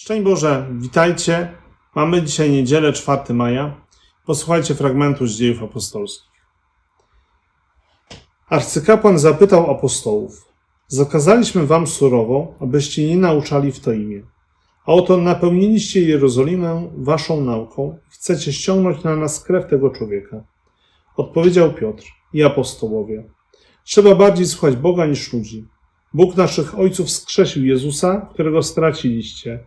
Szczęść Boże, witajcie. Mamy dzisiaj niedzielę 4 maja. Posłuchajcie fragmentu z dziejów apostolskich. Arcykapłan zapytał apostołów: Zakazaliśmy wam surowo, abyście nie nauczali w to imię. A oto napełniliście Jerozolimę waszą nauką i chcecie ściągnąć na nas krew tego człowieka. Odpowiedział Piotr i apostołowie: Trzeba bardziej słuchać Boga niż ludzi. Bóg naszych ojców skrzesił Jezusa, którego straciliście,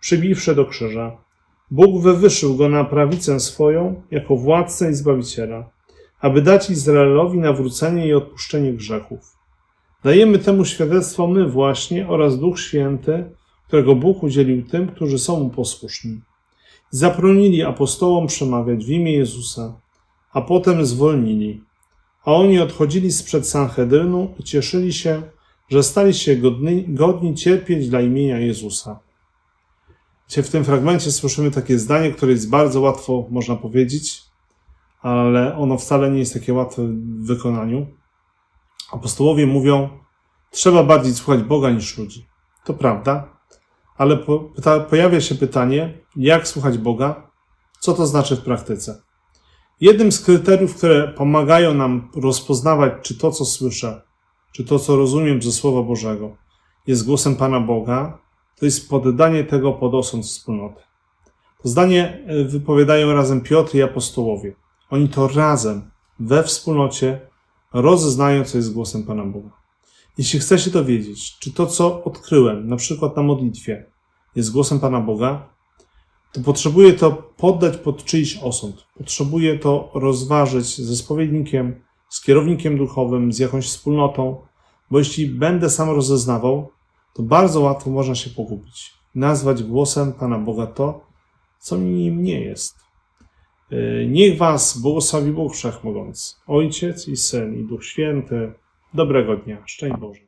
przybiwszy do krzyża. Bóg wywyższył go na prawicę swoją jako władcę i zbawiciela, aby dać Izraelowi nawrócenie i odpuszczenie grzechów. Dajemy temu świadectwo my właśnie oraz Duch Święty, którego Bóg udzielił tym, którzy są mu posłuszni. Zapronili apostołom przemawiać w imię Jezusa, a potem zwolnili. A oni odchodzili sprzed Sanhedrynu i cieszyli się, że stali się godni, godni cierpieć dla imienia Jezusa. Dzisiaj w tym fragmencie słyszymy takie zdanie, które jest bardzo łatwo, można powiedzieć, ale ono wcale nie jest takie łatwe w wykonaniu. Apostołowie mówią, trzeba bardziej słuchać Boga niż ludzi. To prawda, ale po, pyta, pojawia się pytanie, jak słuchać Boga? Co to znaczy w praktyce? Jednym z kryteriów, które pomagają nam rozpoznawać, czy to, co słyszę, czy to, co rozumiem ze Słowa Bożego, jest głosem Pana Boga, to jest poddanie tego pod osąd wspólnoty. To zdanie e, wypowiadają razem Piotr i apostołowie. Oni to razem, we wspólnocie, rozeznają, co jest głosem Pana Boga. Jeśli chcecie to wiedzieć, czy to, co odkryłem, na przykład na modlitwie, jest głosem Pana Boga, to potrzebuję to poddać pod czyjś osąd. Potrzebuję to rozważyć ze spowiednikiem, z kierownikiem duchowym, z jakąś wspólnotą, bo jeśli będę sam rozeznawał, to bardzo łatwo można się pogubić. Nazwać głosem Pana Boga to, co nim nie jest. Yy, Niech Was błogosławi Bóg Wszechmogący, Ojciec i Syn i Duch Święty. Dobrego dnia. Szczęść Boże.